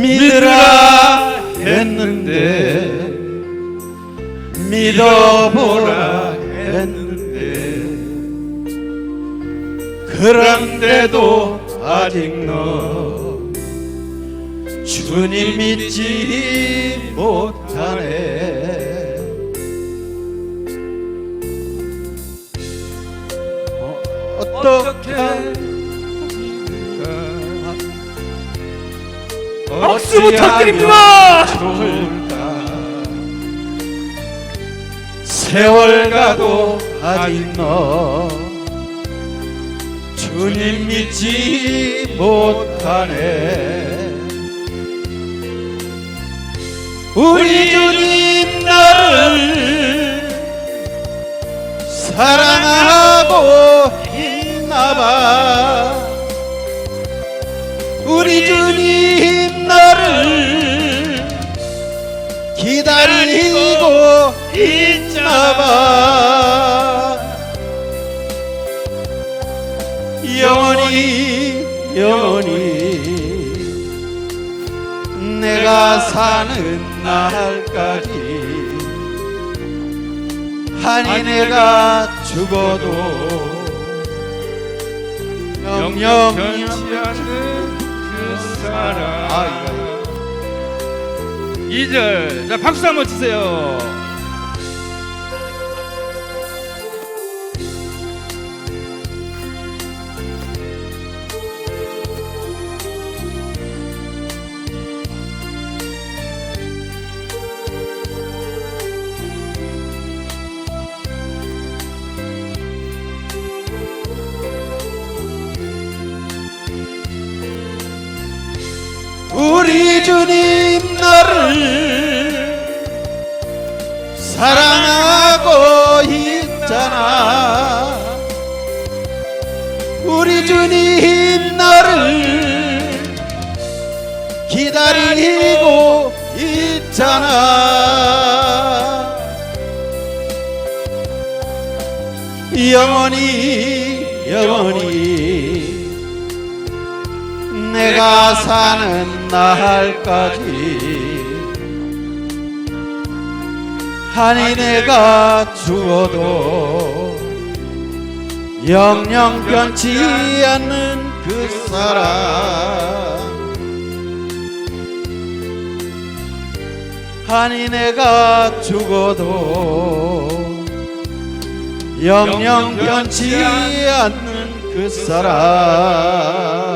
믿으라 했는데 믿어보라 했는데 그런데도 아직 너 주님 믿지 못하네. 어떻게 박수 부탁드립니다. 세월 가도 아직 너. 주님 믿지 못하네. 우리 주님 나를 사랑하고 있나봐. 우리 주님 기다리고 있나봐. 영원히 영원히 내가 사는 날까지 아니 내가 죽어도 영영 변치 않는 그 사랑. 아, 2절. 자 박수 한번 치세요. 우리 주님 나를 사랑하고 있잖아. 우리 주님 나를 기다리고 있잖아. 영원히 영원히 내가 사는 날까지 아니 내가 죽어도 영영 변치 않는 그 사랑 아니 내가 죽어도 영영 변치 않는 그 사랑